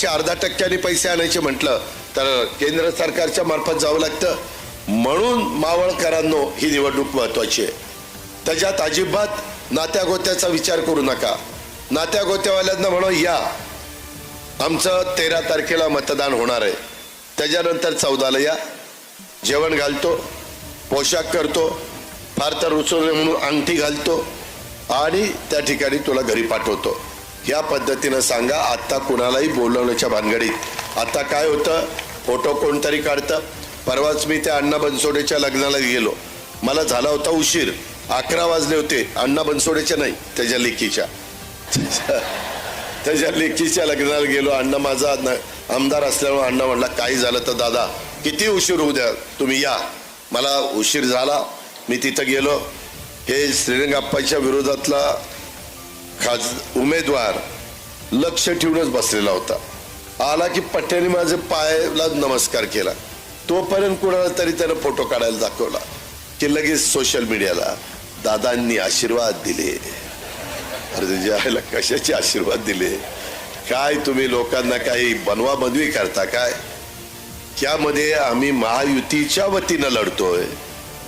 शेवटचे अर्धा टक्क्याने पैसे आणायचे म्हटलं तर केंद्र सरकारच्या मार्फत जावं लागतं. म्हणून मावळकरांनो ही निवडणूक महत्वाची आहे. त्याच्यात अजिबात नात्या गोत्याचा विचार करू नका. नात्या गोत्यावाल्यांना म्हणून या आमचं तेरा तारखेला मतदान होणार आहे. त्याच्यानंतर चौदाला या. जेवण घालतो पोशाख करतो फार तर रुचवले म्हणून अंगठी घालतो आणि त्या ठिकाणी तुला घरी पाठवतो. या पद्धतीनं सांगा आत्ता कुणालाही बोलवण्याच्या भानगडीत. आता काय होतं? फोटो कोणतरी काढतं. परवाच मी त्या अण्णा बनसोडेच्या लग्नाला गेलो. मला झाला होता उशीर. अकरा वाजले होते. अण्णा बनसोडेच्या नाही त्याच्या लेकीच्या. त्याच्या लेकीच्या लग्नाला गेलो. अण्णा माझा न- आमदार असल्यामुळे अण्णा म्हणला काही झालं तर दादा किती उशीर होऊ द्या? तुम्ही या. मला उशीर झाला. मी तिथं गेलो. हे श्रीरंगाप्पाच्या विरोधातला खास उमेदवार लक्ष ठेवूनच बसलेला होता. आला की पट्ट्याने माझे पायाला नमस्कार केला. तोपर्यंत कुणाला तरी त्यानं फोटो काढायला दाखवला की लगेच सोशल मीडियाला दादांनी आशीर्वाद दिले. अरे तुझ्या आईला कशाचे आशीर्वाद दिले? काय तुम्ही लोकांना काही बनवा बनवी करता काय? त्यामध्ये आम्ही महायुतीच्या वतीनं लढतोय.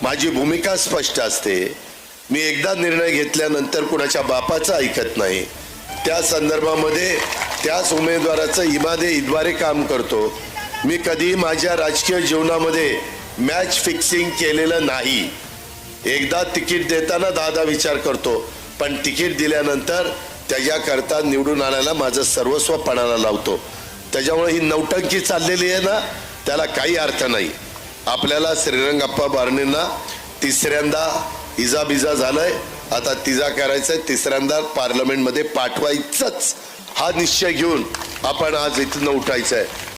माझी भूमिका स्पष्ट असते. मी एकदा निर्णय घेतल्यानंतर कुणाच्या बापाचं ऐकत नाही. त्या संदर्भामध्ये त्याच उमेदवाराचं इमादे इद्वारे काम करतो. मी कधी माझ्या राजकीय जीवनामध्ये मॅच फिक्सिंग केलेलं नाही. एकदा तिकीट देताना दादा विचार करतो पण तिकीट दिल्यानंतर त्याच्याकरता निवडून आणायला माझं सर्वस्व पणाला लावतो. त्याच्यामुळे ही नौटंकी चाललेली आहे ना त्याला काही अर्थ नाही. आपल्याला श्रीरंगप्पा बारणेंना तिसऱ्यांदा इजा बिजा झालाय. आता तिजा करायचंय. तिसऱ्यांदा पार्लमेंटमध्ये पाठवायचंच हा निश्चय घेऊन आपण आज इथनं आहे